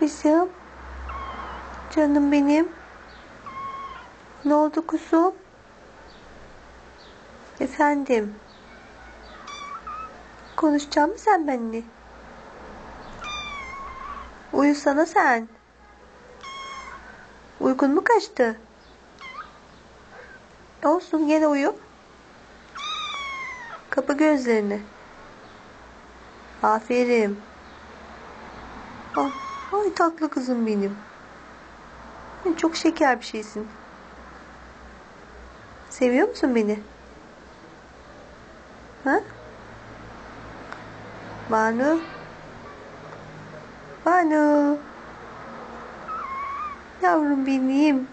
Kızım. Canım benim. Ne oldu kuzum? Efendim. Konuşacak mısın sen benimle? Uyusana sen. Uykun mu kaçtı? Olsun gene uyu. Kapa gözlerini. Aferin. Ah, ay tatlı kızım benim. Çok şeker bir şeysin. Seviyor musun beni? Ha? Banu. Banu. Yavrum benim.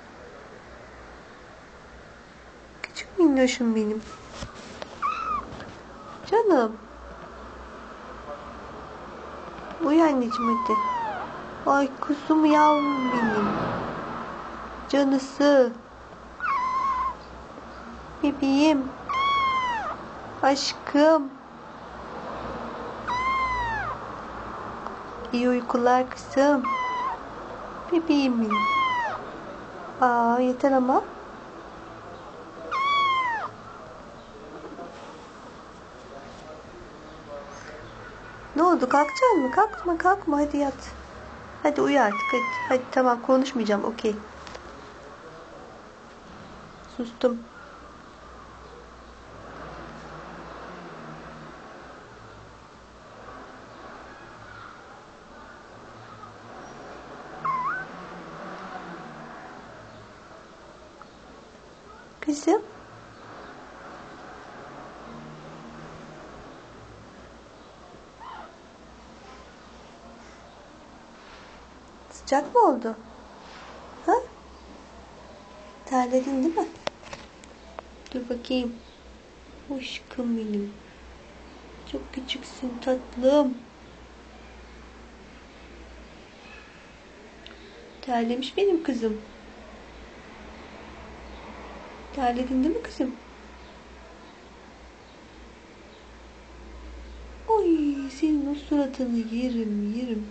Küçük minnoşum benim. Canım. Uyu anneciğim hadi. Ay kuzum yavrum benim. Canısı. Bebeğim. Aşkım. İyi uykular kızım. Bebeğim benim. Aa yeter ama. Ne oldu? Kalkacaksın mı? Kalkma kalkma hadi yat. Hadi uyu artık hadi. Hadi tamam konuşmayacağım okey. Sustum. Kızım. Sıcak mı oldu? Ha? Terledin değil mi? Dur bakayım. Aşkım benim. Çok küçüksün tatlım. Terlemiş benim kızım. Terledin değil mi kızım? Oy senin o suratını yerim yerim.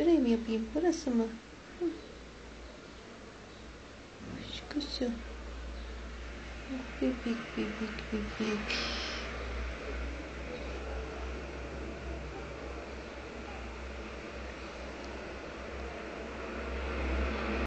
Şurayı mı yapayım? Burası mı? Şu kızım. Bebek bebek bebek.